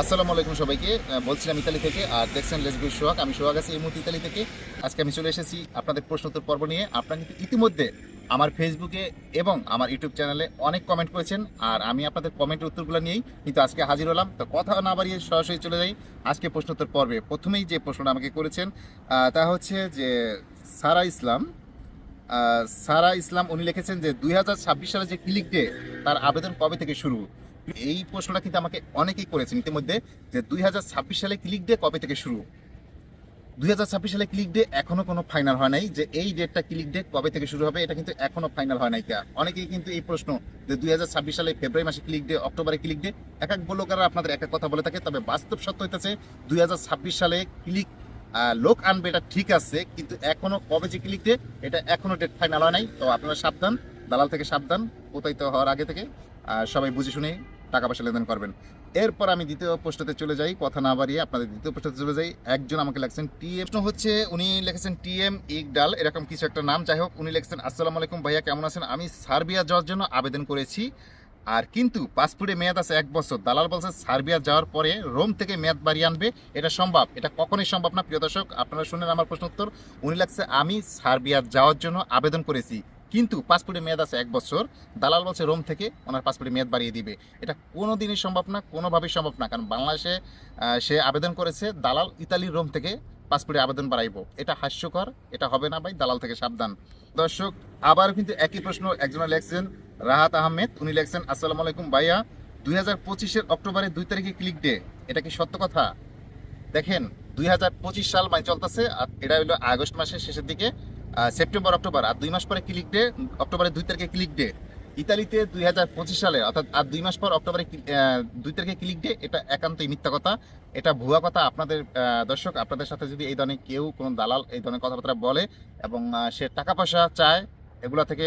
আসসালামু আলাইকুম সবাইকে। বলছিলাম ইতালি থেকে, আর দেখছেন লেসবুই সোহাগ। আমি সোহাগ আছি এই মুহূর্তে ইতালি থেকে। আজকে আমি চলে এসেছি আপনাদের প্রশ্নোত্তর পর্ব নিয়ে। আপনারা কিন্তু ইতিমধ্যে আমার ফেসবুকে এবং আমার ইউটিউব চ্যানেলে অনেক কমেন্ট করেছেন, আর আমি আপনাদের কমেন্টের উত্তরগুলো নিয়েই কিন্তু আজকে হাজির হলাম। তো কথা না বাড়িয়ে সরাসরি চলে যাই আজকে প্রশ্নোত্তর পর্বে। প্রথমেই যে প্রশ্নটা আমাকে করেছেন তা হচ্ছে যে সারা ইসলাম সারা ইসলাম উনি লিখেছেন যে দু হাজার ছাব্বিশ সালে যে ক্লিক ডে তার আবেদন কবে থেকে শুরু? এই প্রশ্নটা কিন্তু আমাকে অনেকেই করেছেন ইতিমধ্যে যে দুই হাজার ছাব্বিশ সালে ক্লিক ডে কবে থেকে শুরু? দুই হাজার ছাব্বিশ সালে ক্লিক ডে এখনও কোনো ফাইনাল হয় নাই যে এই ডেটটা ক্লিক ডে কবে থেকে শুরু হবে এটা কিন্তু এখনও ফাইনাল হয় নাই কা। অনেকেই কিন্তু এই প্রশ্ন যে দুই হাজার ছাব্বিশ সালে ফেব্রুয়ারি মাসে ক্লিক ডে অক্টোবরে ক্লিক ডে এক এক ব্লগাররা আপনাদের এক এক কথা বলে থাকে, তবে বাস্তব সত্য হইতেছে দুই সালে ক্লিক লোক আনবে এটা ঠিক আছে, কিন্তু এখনও কবে যে ক্লিক ডে এটা এখনও ডেট ফাইনাল হয় নাই। তো আপনারা সাবধান, দালাল থেকে সাবধান, প্রতারিত হওয়ার আগে থেকে সবাই বুঝে শুনে টাকা পয়সা লেনদেন করবেন। এরপর আমি দ্বিতীয় পোস্টতে চলে যাই, কথা না বাড়িয়ে আপনাদের দ্বিতীয় পোস্টতে চলে যাই। একজন আমাকে লেখছেন, টিএম হচ্ছে, উনি লিখেছেন, টিএম ইকডাল এরকম কিছু একটা নাম। যাই হোক, উনি লিখছেন, আসসালামু আলাইকুম ভাইয়া, কেমন আছেন? আমি সার্বিয়া যাওয়ার জন্য আবেদন করেছি, আর কিন্তু পাসপোর্টে মেয়াদ আছে এক বছর। দালাল বলছে, সার্বিয়া যাওয়ার পরে রোম থেকে মেয়াদ বাড়িয়ে আনবে, এটা সম্ভব। এটা কখনোই সম্ভব না। প্রিয় দর্শক, আপনারা শুনেন আমার প্রশ্ন উত্তর। উনি লাগছে আমি সার্বিয়া যাওয়ার জন্য আবেদন করেছি কিন্তু পাসপোর্টে মেয়াদ আছে এক বছর। দালাল বলছে রোম থেকে ওনার পাসপোর্টে মেয়াদ বাড়িয়ে দিবে। এটা কোনো দিনই সম্ভব না, কোনোভাবেই সম্ভব না, কারণ বাংলাদেশে সে আবেদন করেছে, দালাল ইতালির রোম থেকে পাসপোর্টে আবেদন বাড়াইব। এটা হাস্যকর, এটা হবে না ভাই, দালাল থেকে সাবধান। দর্শক আবার কিন্তু একই প্রশ্ন একজনে লেখছেন, রাহাত আহমেদ। উনি লেখছেন, আসসালামু আলাইকুম ভাইয়া, দুই হাজার পঁচিশের অক্টোবরের দুই তারিখে ক্লিক ডে এটা কি সত্য কথা? দেখেন, দুই হাজার পঁচিশ সাল মানে চলতেছে, আর এটা হলো আগস্ট মাসের শেষের দিকে। সেপ্টেম্বর, অক্টোবর, আর দুই মাস পরে ক্লিক ডে অক্টোবরের দুই তারিখে ক্লিক ডে ইতালিতে দুই হাজার পঁচিশ সালে, অর্থাৎ আর দুই মাস পর অক্টোবরে দুই তারিখে ক্লিক ডে এটা একান্তই মিথ্যা কথা। এটা ভুয়া কথা। আপনাদের দর্শক, আপনাদের সাথে যদি এই ধরনের কেউ কোনো দালাল এই ধরনের কথাবার্তা বলে এবং সে টাকা পয়সা চায়, এগুলো থেকে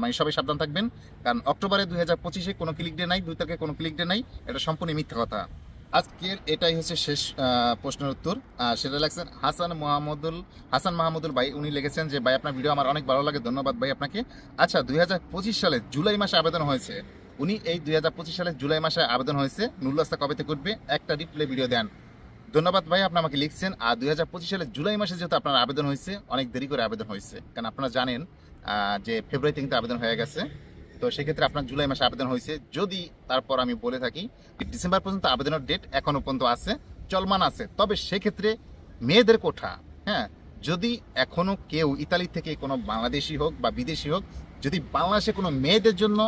মানে সবাই সাবধান থাকবেন। কারণ অক্টোবরে দুই হাজার পঁচিশে কোনো ক্লিক ডে নাই, দুই তারিখে কোনো ক্লিক ডে নাই। এটা সম্পূর্ণ মিথ্যা কথা। আজকের এটাই হচ্ছে শেষ প্রশ্নের উত্তর। সেটা লাগছেন হাসান মোহাম্মদুল, হাসান মাহমুদুল ভাই। উনি লিখেছেন যে, ভাই, আপনার ভিডিও আমার অনেক ভালো লাগে, ধন্যবাদ ভাই আপনাকে। আচ্ছা দু হাজার পঁচিশ সালে জুলাই মাসে আবেদন হয়েছে। উনি এই দুই হাজার পঁচিশ সালে জুলাই মাসে আবেদন হয়েছে। নুল্লাস্তা কবে থেকে উঠবে একটা রিপ্লে ভিডিও দেন। ধন্যবাদ ভাই, আপনি আমাকে লিখছেন। আর দুই হাজার পঁচিশ সালে জুলাই মাসে যেহেতু আপনার আবেদন হয়েছে, অনেক দেরি করে আবেদন হয়েছে। কারণ আপনারা জানেন যে ফেব্রুয়ারিতে কিন্তু আবেদন হয়ে গেছে। তো সেক্ষেত্রে আপনার জুলাই মাসে আবেদন হয়েছে। যদি তারপর আমি বলে থাকি ডিসেম্বর পর্যন্ত আবেদনের ডেট এখনও পর্যন্ত আছে, চলমান আছে, তবে সেক্ষেত্রে মেয়েদের কোঠা হ্যাঁ যদি এখনও কেউ ইতালি থেকে কোনো বাংলাদেশি হোক বা বিদেশি হোক, যদি বাংলাদেশে কোনো মেয়েদের জন্য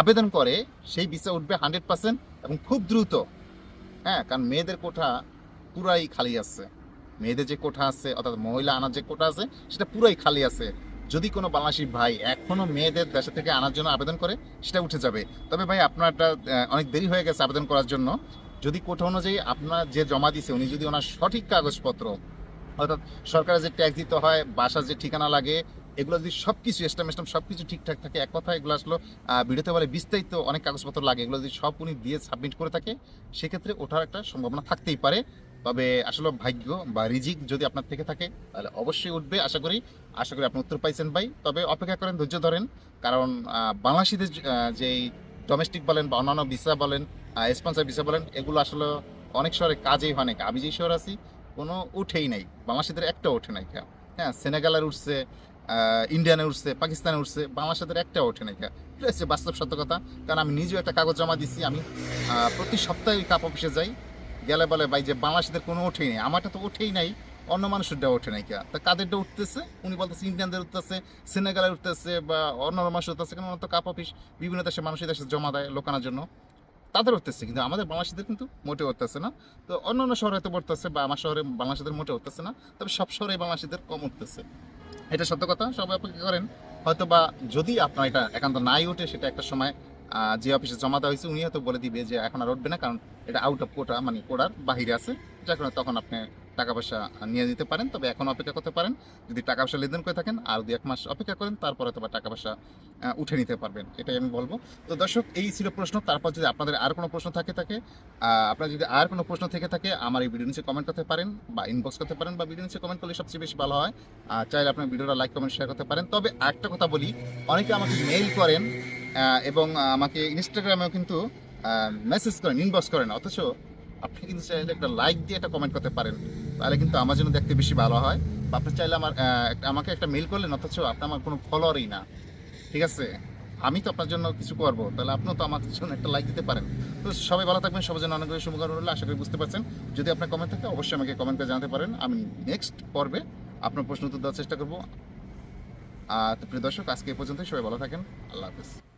আবেদন করে, সেই ভিসা উঠবে হান্ড্রেড পার্সেন্ট এবং খুব দ্রুত হ্যাঁ কারণ মেয়েদের কোঠা পুরাই খালি আছে। মেয়েদের যে কোঠা আছে, অর্থাৎ মহিলা আনার যে কোঠা আছে, সেটা পুরাই খালি আছে। যদি কোনো বাংলাদেশি ভাই এখনও মেয়েদের দেশে থেকে আনার জন্য আবেদন করে সেটা উঠে যাবে। তবে ভাই আপনারটা আহ, অনেক দেরি হয়ে গেছে আবেদন করার জন্য। যদি কোঠা অনুযায়ী আপনার যে জমা দিছে উনি যদি ওনার সঠিক কাগজপত্র অর্থাৎ সরকারের যে ট্যাক্স দিতে হয় বাসার যে ঠিকানা লাগে এগুলো যদি সব কিছু স্টাম স্টাম সব কিছু ঠিকঠাক থাকে এক কথা এগুলো আসলো ভিডিওতে বলে বিস্তারিত অনেক কাগজপত্র লাগে এগুলো যদি সব উনি দিয়ে সাবমিট করে থাকে সেক্ষেত্রে ওঠার একটা সম্ভাবনা থাকতেই পারে। তবে আসলে ভাগ্য বা রিজিক যদি আপনার থেকে থাকে, তাহলে অবশ্যই উঠবে। আশা করি আশা করি আপনি উত্তর পাইছেন ভাই। তবে অপেক্ষা করেন, ধৈর্য ধরেন। কারণ বাংলাদেশিদের যেই ডোমেস্টিক বলেন বা অন্যান্য ভিসা বলেন স্পন্সার ভিসা বলেন, এগুলো আসলে অনেক শহরে কাজেই হয় না আমি যেই শহর আছি, কোনো উঠেই নাই। বাংলাদেশিদের একটা ওঠে নাই হ্যাঁ সেনেগালের উঠছে ইন্ডিয়ানে উঠছে, পাকিস্তানে উঠছে বাংলাদেশের একটা ওঠে খা এটা হচ্ছে বাস্তব সত্য কথা। কারণ আমি নিজেও একটা কাগজ জমা দিচ্ছি আমি প্রতি সপ্তাহে কাপ অফিসে যাই। গেলে বলে, ভাই, যে বাংলাদেশিদের কোনো ওঠেই নেই। আমারটা তো ওঠেই নাই, অন্য মানুষেরটা ওঠে নাই কা তা কাদেরটা উঠতেছে? উনি বলতেছে, ইন্ডিয়ানদের উঠতেছে সেনেগালের উঠতেছে বা অন্য অন্য মানুষের উঠতেছে। ওরা তো কাপ অফিস বিভিন্ন দেশে মানুষের দেশে জমা দেয় লোকানোর জন্য। তাদের উঠতেছে, কিন্তু আমাদের বাংলাদেশিদের কিন্তু মোটে উঠতেছে না। তো অন্য অন্য শহরে তো উঠতেছে বা আমার শহরে বাংলাদেশিদের মোটে উঠতেছে না। তবে সব শহরে বাংলাদেশিদের কম উঠতেছে। এটা সত্য কথা, সবাই অপেক্ষা করেন। হয়তো বা যদি আপনার এটা একান্ত নাই ওঠে সেটা একটা সময় যে অফিসে জমা দেওয়া হয়েছে, উনি হয়তো বলে দিবে যে এখন আর উঠবে না, কারণ এটা আউট অফ কোটা মানে কোটার বাহিরে আছে। যার কারণে তখন আপনি টাকা পয়সা নিয়ে নিতে পারেন, তবে এখন অপেক্ষা করতে পারেন। যদি টাকা পয়সা লেনদেন করে থাকেন, আর দু এক মাস অপেক্ষা করেন, তারপরে হয়তো টাকা পয়সা উঠে নিতে পারবেন। এটাই আমি বলব। তো দর্শক, এই ছিল প্রশ্ন। তারপর যদি আপনাদের আর কোনো প্রশ্ন থাকে থাকে আপনার যদি আর কোনো প্রশ্ন থেকে থাকে, আমার এই ভিডিও নিচে কমেন্ট করতে পারেন বা ইনবক্স করতে পারেন বা ভিডিও নিচে কমেন্ট করলে সবচেয়ে বেশি ভালো হয়। আর চাইলে আপনার ভিডিওটা লাইক কমেন্ট শেয়ার করতে পারেন। তবে একটা কথা বলি, অনেকে আমাকে মেইল করেন এবং আমাকে ইনস্টাগ্রামেও কিন্তু মেসেজ করেন ইনবক্স করেন। অথচ আপনি কিন্তু চাইলে একটা লাইক দিয়ে একটা কমেন্ট করতে পারেন। তাহলে কিন্তু আমার জন্য দেখতে বেশি ভালো হয়। বা আপনি চাইলে আমার আমাকে একটা মেল করলেন, অথচ আপনি আমার কোনো ফলোয়ারই না। ঠিক আছে? আমি তো আপনার জন্য কিছু করব। তাহলে আপনিও তো আমার জন্য একটা লাইক দিতে পারেন। তো সবাই ভালো থাকবেন, সবার জন্য অনেকগুলো শুভকামনা রইল। আশা করি বুঝতে পারছেন। যদি আপনার কমেন্ট থাকে, অবশ্যই আমাকে কমেন্ট করে জানাতে পারেন। আমি নেক্সট পর্বে আপনার প্রশ্ন উত্তর দেওয়ার চেষ্টা করব। আর প্রিয় দর্শক, আজকে এই পর্যন্তই। সবাই ভালো থাকেন। আল্লাহ হাফিজ।